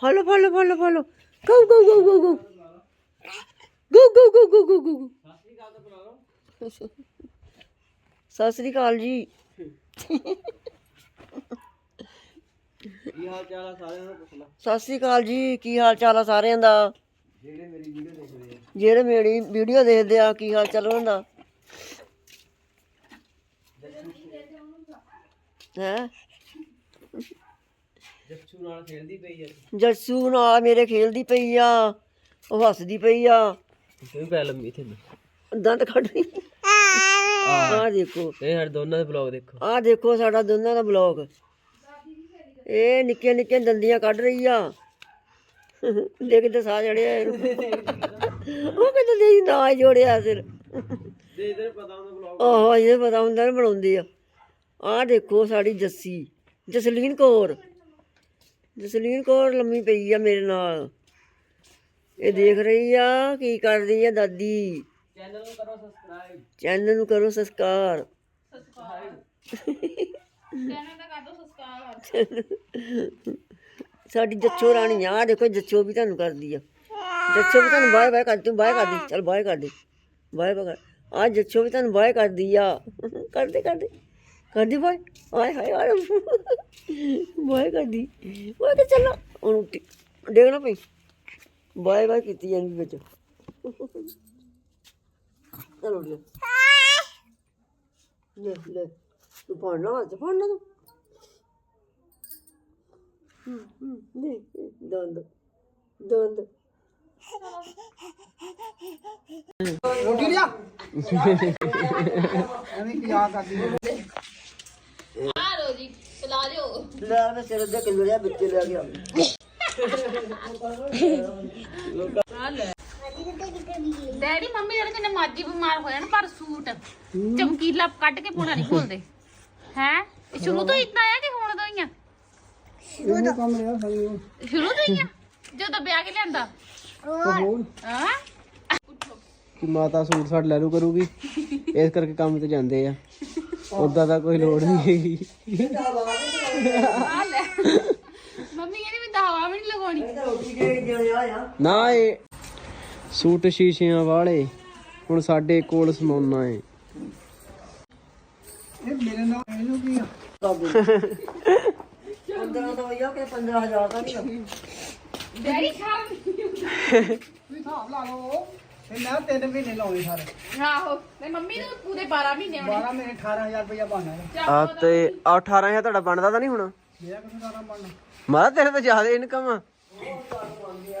Follow follow follow follow. Go go go go go. ਗੂ ਗੂ ਗੂ ਗੂ ਗੂ ਗੂ ਸਤਿ ਸ੍ਰੀ ਅਕਾਲ ਜੀ ਕੀ ਹਾਲ ਚਾਲ ਆ ਸਾਰਿਆਂ ਦਾ ਪੁੱਛ ਸਤਿ ਸ੍ਰੀ ਅਕਾਲ ਜੀ ਕੀ ਹਾਲ ਚਾਲ ਆ ਸਾਰਿਆਂ ਦਾ? ਜਿਹੜੇ ਮੇਰੀ ਵੀਡੀਓ ਦੇਖਦੇ ਆ ਕੀ ਹਾਲ ਚਾਲ ਦਾ? ਜੱਸੂ ਨਾਲ ਖੇਡਦੀ ਪਈ ਆ ਜੱਸੂ ਨਾਲ ਮੇਰੇ ਖੇਲਦੀ ਪਈ ਆ ਉਹ ਹੱਸਦੀ ਪਈ ਆ। ਤੂੰ ਪੈ ਲੰਮੀ ਇੱਥੇ ਦੰਦ ਕੱਢ ਰਹੀ ਆ ਦੇਖੋ। ਇਹ ਸਾਡੇ ਦੋਨਾਂ ਦੇ ਵਲੌਗ ਦੇਖੋ। ਆ ਦੇਖੋ ਸਾਡਾ ਦੋਨਾਂ ਦਾ ਬਲੌਗ। ਇਹ ਨਿੱਕੀਆਂ ਨਿੱਕੀਆਂ ਦੰਦੀਆਂ ਕੱਢ ਰਹੀ ਆ। ਦੇਖ ਤੇ ਸਾਹ ਜੜਿਆ ਉਹ ਕਹਿੰਦਾ ਦੇ ਨਾ ਜੋੜਿਆ ਸਿਰ। ਦੇ ਇਧਰ ਪਤਾ ਹੁੰਦਾ ਵਲੌਗ ਆਹੋ ਇਹ ਪਤਾ ਹੁੰਦਾ ਬਣਾਉਂਦੇ ਆ। ਆ ਦੇਖੋ ਸਾਡੀ ਜੱਸੀ ਜਸਲੀਨ ਕੌਰ। ਜਸਲੀਨ ਕੌਰ ਲੰਮੀ ਪਈ ਆ ਮੇਰੇ ਨਾਲ। ਇਹ ਦੇਖ ਰਹੀ ਆ, ਕੀ ਕਰਦੀ ਆ ਦਾਦੀ। ਚੈਨਲ ਨੂੰ ਕਰੋ ਸਬਸਕ੍ਰਾਈਬ। ਚੈਨਲ ਨੂੰ ਕਰੋ ਸਬਸਕ੍ਰਾਈਬ। ਸਾਡੀ ਜੱਛੋ ਰਾਣੀ ਆ, ਆਹ ਦੇਖੋ ਜੱਛੋ ਵੀ ਤੁਹਾਨੂੰ ਕਰਦੀ ਆ। ਜੱਛੋ ਵੀ ਤੁਹਾਨੂੰ ਬਾਏ ਬਾਏ ਕਰਦੀ ਤੂੰ ਬਾਏ ਕਰਦੀ, ਚਲ ਬਾਏ ਕਰਦੀ ਬਾਏ ਬਾਏ ਆ ਜੱਚੋ ਵੀ ਤੁਹਾਨੂੰ ਬਾਏ ਕਰਦੀ ਆ। ਕਰਦੇ ਕਰਦੇ। ਕਰਦੀ ਬਾਏ ਆਏ ਹਾਏ ਆਏ ਬਾਏ ਕਰਦੀ। ਬਾਏ ਤੇ ਚੱਲ। ਉਹਨੂੰ ਡੇਗਣਾ ਪਈ ਬਾਏ ਬਾਏ ਕੀਤੀ ਜਾਂਦੀ ਵਿੱਚ। ਚਲੋ ਲੈ ਲੈ ਲੈ। ਤੂੰ ਪੜਨਾ ਤੇ ਪੜਨਾ ਤੂੰ। ਹੂੰ ਹੂੰ ਨਹੀਂ ਦੰਦ। ਦੰਦ। ਰੋਟੀ ਲਿਆ? ਐਵੇਂ ਕੀ ਆ ਕਰਦੀ ਲੈ ਮੈਂ ਸਿਰ ਦੇ ਕਿਲੋ ਲਿਆ ਵਿੱਚ ਲੈ ਗਿਆ ਡੈਡੀ ਮੰਮੀ ਜਿਹੜੇ ਕਿੰਨੇ ਮਾਜੀ ਬਿਮਾਰ ਹੋ ਜਾਣ ਪਰ ਸੂਟ ਚਮਕੀਲਾ ਕੱਢ ਕੇ ਪੂਣਾ ਨਹੀਂ ਖੋਲਦੇ ਹੈ? ਇਹ ਸ਼ੁਰੂ ਤੋਂ ਇਤਨਾ ਆ ਕਿ ਹੁਣ ਤੋਂ ਹੀ ਆ? ਇਹਨੂੰ ਕੰਮ ਰਿਹਾ ਸਾਨੂੰ ਸ਼ੁਰੂ ਤੋਂ ਹੀ ਆ? ਜਦੋਂ ਵਿਆਹ ਕੇ ਲਿਆਂਦਾ। ਹੋਰ ਹਾਂ? ਕਿ ਮਾਤਾ ਸੂਟ ਸਾਟ ਲੈ ਲੂ ਕਰੂਗੀ। ਇਸ ਕਰਕੇ ਕੰਮ ਤੇ ਜਾਂਦੇ ਆ। ਉਦਾਂ ਦਾ ਕੋਈ ਲੋੜ ਨਹੀਂ ਹੈਗੀ। ਆ ਲੈ ਮੰਮੀ ਕਹਿੰਦੀ ਮੈਂ ਦਵਾ ਵੀ ਨਹੀਂ ਲਗਾਉਣੀ। ਨਾ ਇਹ ਸੂਟ ਸ਼ੀਸ਼ਿਆਂ ਵਾਲੇ ਹੁਣ ਸਾਡੇ ਕੋਲ ਸਮਾਉਣਾ ਏ। ਇਹ ਮੇਰੇ ਨਾਲ ਇਹਨੂੰ ਕੀ ਆ? 15 ਦਾ ਹੋਇਆ ਕਿ 15000 ਦਾ ਨਹੀਂ ਡੈਡੀ ਖਾਣ ਤੁਸੀਂ ਹਿਸਾਬ ਲਾ ਲਓ। ਤੇ ਮੈਂ ਤਿੰਨ ਮਹੀਨੇ ਲਾਉਣੇ ਸਾਰੇ। ਆਹੋ ਤੇ ਮੰਮੀ ਨੂੰ ਪੂਰੇ 12 ਮਹੀਨੇ ਹੋਣੇ 12 ਮਹੀਨੇ 18000 ਰੁਪਇਆ ਬਣਨਾ ਹੈ। ਆ ਤੇ 18000 ਤੁਹਾਡਾ ਬਣਦਾ ਤਾਂ ਨਹੀਂ ਹੁਣ? ਮੇਰਾ ਕਿਉਂ ਸਾਰਾ ਬਣਨਾ? ਮਾਤਾ ਤੇਰੇ ਤਾਂ ਜ਼ਿਆਦਾ ਇਨਕਮ ਆ।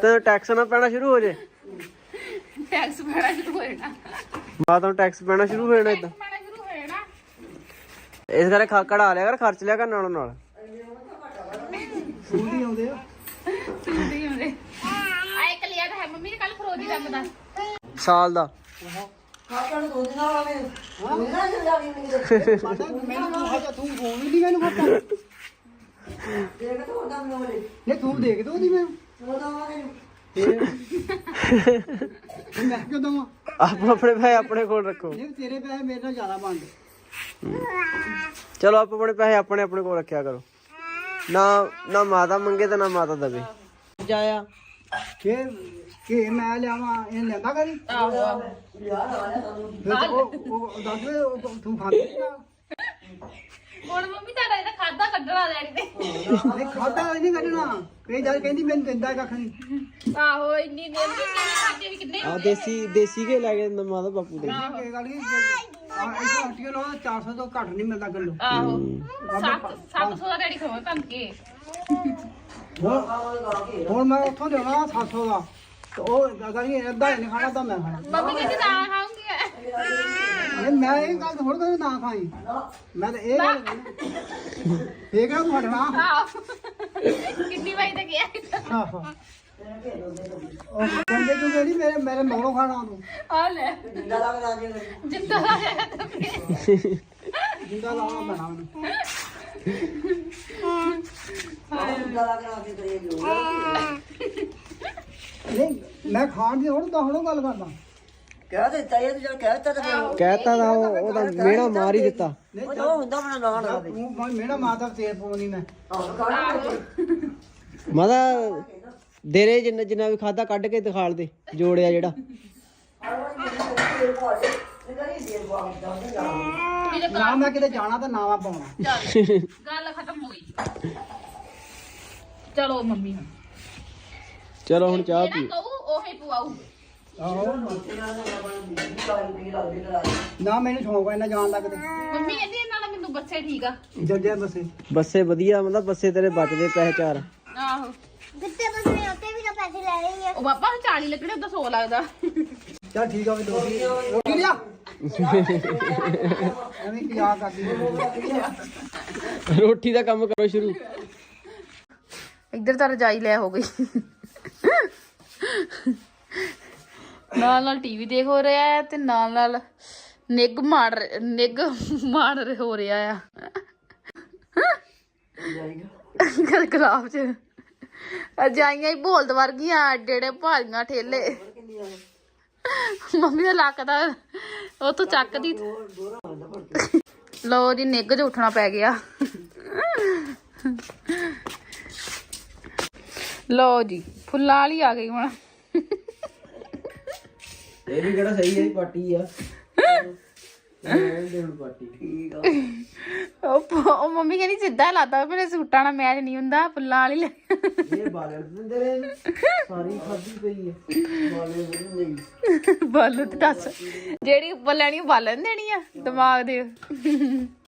ਤੇ ਟੈਕਸ ਨਾ ਪੈਣਾ ਸ਼ੁਰੂ ਹੋ ਜੇ। ਟੈਕਸ ਪੈਣਾ ਸ਼ੁਰੂ ਹੋ ਜਾਣਾ। ਮਾਤਾ ਨੂੰ ਟੈਕਸ ਪੈਣਾ ਸ਼ੁਰੂ ਹੋ ਜਾਣਾ ਇਦਾਂ। ਪੈਣਾ ਸ਼ੁਰੂ ਹੋ ਜਾਣਾ। ਇਸ ਕਰਕੇ ਖਾ ਕਢਾ ਲਿਆ ਕਰ ਖਰਚ ਲਿਆ ਕਰ ਨਾਲੋਂ ਨਾਲ। ਸੂਟ ਹੀ ਆਉਂਦੇ ਆ। ਸੂਟ ਹੀ ਹੁੰਦੇ ਆ ਇੱਕ ਲਿਆ ਤਾਂ ਹੈ। ਮੰਮੀ ਨੇ ਕੱਲ ਫਰੋਜੀ ਰੰਗ ਦਾ ਸਾਲ ਦਾ। ਖਾਤਾ ਨੂੰ ਦੋ ਦਿਨਾਂ ਵਾਲੇ ਮੇਰਾ ਜਿੰਦਾ ਨਹੀਂ ਮਾਤਾ ਮੈਨੂੰ ਤੂੰ ਹਜਾ ਤੂੰ ਫੋਨ ਵੀ ਨਹੀਂ ਮੈਨੂੰ ਕਰਦਾ ਦੇਖ ਤੋ ਉਹਦਾ ਮੈਨੂੰ ਵਾਲੇ ਇਹ ਤੂੰ ਦੇਖ ਦੋ ਦੀ ਮੈਨੂੰ ਉਹਦਾ ਵਾਲੇ ਤੇ ਮੈਂ। ਕਿਉਂ ਦਵਾਂ ਆਪੋ ਆਪਣੇ ਪੈਸੇ ਆਪਣੇ ਕੋਲ ਰੱਖੋ। ਜੇ ਤੇਰੇ ਪੈਸੇ ਮੇਰੇ ਨਾਲ ਜ਼ਿਆਦਾ ਬਣਦੇ। ਚਲੋ ਆਪੋ ਆਪਣੇ ਪੈਸੇ ਆਪਣੇ ਆਪਣੇ ਕੋਲ ਰੱਖਿਆ ਕਰੋ। ਨਾ ਨਾ ਮਾਤਾ ਮੰਗੇ ਤੇ ਨਾ ਮਾਤਾ ਦਵੇ। ਜਾਇਆ ਫੇਰ ਕਿ ਮੈਂ ਲਿਆਵਾਂ ਇਹ ਲੈਂਦਾ ਕਰੀ? ਆਹੋ ਫਿਰ ਤਾਂ ਉਹ ਉਹ ਦੱਸ ਦੇ ਉਹ ਤੂੰ ਖਾਂਦੀ ਨੀ? ਹੁਣ ਮੰਮੀ ਤੁਹਾਡਾ ਇਹਦਾ ਖਾਦਾ ਕੱਢਣਾ ਡੈਡੀ ਨੇ ਨਹੀਂ ਖਾਦਾ ਨਹੀਂ ਕੱਢਣਾ। ਕਈ ਜਦ ਕਹਿੰਦੀ ਮੈਨੂੰ ਦਿੰਦਾ ਕੱਖ ਨਹੀਂ। ਆਹੋ ਇੰਨੀ ਦੇਰ ਦੀ ਖਾਦੇ ਵੀ ਕਿੰਨੇ ਆ ਦੇਸੀ ਦੇਸੀ ਕੇ ਲੈ ਕੇ ਦਿੰਦਾ ਮਾਤਾ ਬਾਪੂ ਦੇ। ਇਹ ਗੱਲ ਕੀ ਆ ਇਸ ਹੱਟੀਆਂ ਲੋ 400 ਤੋਂ ਘੱਟ ਨਹੀਂ ਮਿਲਦਾ ਕਿਲੋ। ਆਹੋ। 700 ਦਾ ਡੈਡੀ ਖਵਾ ਤੁਹਾਨੂੰ ਕੇ ਹੁਣ ਮੈਂ ਉੱਥੋਂ ਲਿਆਉਣਾ 700 ਦਾ। ਤੇ ਉਹ ਗੱਲ ਕੀ ਅੱਧਾ ਹੀ ਨਹੀਂ ਖਾਣਾ ਤਾਂ ਮੈਂ ਖਾਣਾ। ਮੰਮੀ ਕਹਿੰਦੀ ਨਾ ਖਾਉਂਗੀ ਇਹ ਮੈਂ ਇਹ ਗੱਲ ਥੋੜਾ ਕਰ ਨਾ ਖਾਈ। ਮੈਂ ਤਾਂ ਇਹ ਗੱਲ ਕਹਿਣਾ। ਇਹ ਕਿਹੜਾ ਤੂੰ ਹਟਣਾ। ਆਹੋ। ਕਿੰਨੀ ਵਾਰੀ ਤਾਂ ਗਿਆ ਆਹੋ। ਉਹ ਕਹਿੰਦੇ ਤੂੰ ਕਿਹੜੀ ਮੇਰੇ ਮੇਰੇ ਮਗਰੋਂ ਖਾਣਾ ਤੂੰ ਆ ਲੈ। ਜਿੰਦਾ ਲੱਗਦਾ ਜੇ ਜਿੱਦਾਂ ਦਾ ਹੈ ਤਾਂ ਫਿਰ। ਜਿੰਦਾ ਲਾਉਣਾ ਪੈਣਾ ਮੈਨੂੰ ਕਰੇ ਜੋ ਨਹੀਂ ਮੈਂ ਖਾਣ ਦੀ ਹੁਣ ਤਾਂ ਹੁਣ ਗੱਲ ਕਰਦਾ। ਕਹਿ ਦਿੱਤਾ ਇਹ ਜਦ ਕਹਿ ਦਿੱਤਾ ਤਾਂ ਫਿਰ ਕਹਿਤਾ ਤਾਂ ਉਹ ਉਹਦਾ ਮੇੜਾ ਮਾਰ ਹੀ ਦਿੱਤਾ। ਉਹ ਤਾਂ ਹੁੰਦਾ ਬਣਾ ਨਾ ਨਾ ਤੂੰ ਮੇਰਾ ਮਾਤਾ ਤੇਲ ਪਾਉਣੀ ਮੈਂ। ਆਹ ਦੇਰੇ ਜਿੰਨਾ ਜਿੰਨਾ ਵੀ ਖਾਦਾ ਕੱਢ ਕੇ ਦਿਖਾਲ ਦੇ ਜੋੜਿਆ ਜਿਹੜਾ। ਨਾ ਮੈਂ ਕਿਤੇ ਜਾਣਾ ਤਾਂ ਨਾਵਾ ਪਾਉਣਾ। ਚੱਲ ਗੱਲ ਖਤਮ ਹੋਈ। ਚਲੋ ਮੰਮੀ ਹੁਣ ਚਲੋ ਹੁਣ ਚਾਹ ਜਿਹੜਾ ਪੀ ਕਹੂ ਉਹੀ ਪਵਾਉ ਆਹੋ ਨਾ ਮੈਨੂੰ ਸ਼ੌਂਕ ਹੈ ਨਾ ਜਾਣ ਦਾ ਕਿਤੇ। ਮੰਮੀ ਕਹਿੰਦੀ ਇਹਨਾਂ ਨਾਲ ਮੈਨੂੰ ਬੱਸੇ ਠੀਕ ਆ। ਜੱਜੇ ਬਸੇ। ਬੱਸੇ ਵਧੀਆ ਮਤਲਬ ਬੱਸੇ ਤੇਰੇ ਬਚਦੇ ਪੈਸੇ ਚਾਰ। ਆਹੋ। ਕਿੱਤੇ ਬਸਨੇ ਉੱਤੇ ਵੀ ਤਾਂ ਪੈਸੇ ਲੈ ਰਹੀ ਹੈ ਉਹ ਬਾਬਾ 40 ਲੱਗਣੇ ਉਹਦਾ 100 ਲੱਗਦਾ। ਚੱਲ ਠੀਕ ਆ ਵੀ ਰੋਟੀ ਰੋਟੀ ਲਿਆ? ਐਵੇਂ ਕੀ ਕਰਦੀ ਰੋਟੀ ਦਾ ਕੰਮ ਕਰੋ ਸ਼ੁਰੂ। ਇੱਧਰ ਤਾਂ ਰਜਾਈ ਲੈ ਹੋ ਗਈ। ਨਾਲ ਨਾਲ ਟੀਵੀ ਦੇਖ ਹੋ ਰਿਹਾ ਹੈ ਤੇ ਨਾਲ ਨਾਲ ਨਿੱਗ ਮਾਰ ਨਿੱਗ ਮਾਰ ਹੋ ਰਿਹਾ ਆ। ਗੱਲ ਗੁਲਾਬ ਚ। ਅਜਾਈਆਂ ਹੀ ਬੋਲਦ ਵਰਗੀਆਂ ਏਡੇ ਏਡੇ ਭਾਰੀਆਂ ਠੇਲੇ। ਮੰਮੀ ਦਾ ਲੱਕ ਦਾ ਉਹ ਤੋਂ ਚੱਕਦੀ ਲੋ ਜੀ ਨਿੱਗ ਚ ਉੱਠਣਾ ਪੈ ਗਿਆ। ਲੋ ਜੀ ਫੁੱਲਾਂ ਵਾਲੀ ਆ ਗਈ ਹੁਣ। ਇਹ ਵੀ ਕਿਹੜਾ ਸਹੀ ਹੈ ਪਾਰਟੀ ਆ। ਠੀਕ ਆ। ਉਹ ਪ- ਉਹ ਮੰਮੀ ਕਹਿੰਦੀ ਸਿੱਧਾ ਲਾਤਾ ਮੇਰੇ ਸੂਟਾਂ ਨਾਲ ਮੈਚ ਨਹੀਂ ਹੁੰਦਾ ਫੁੱਲਾਂ ਵਾਲੀ ਲੈ। ਇਹ ਬਾਲਣ ਦਿੰਦੇ ਰਹੇ ਸਾਰੀ ਖਾਦੀ ਪਈ ਹੈ ਬਾਲਣ ਨਹੀਂ। ਬਾਲੂ ਤੇ ਦੱਸ। ਜਿਹੜੀ ਉੱਪਰ ਲੈਣੀ ਉਹ ਬਾਲਣ ਦੇਣੀ ਆ ਦਿਮਾਗ ਦੇ।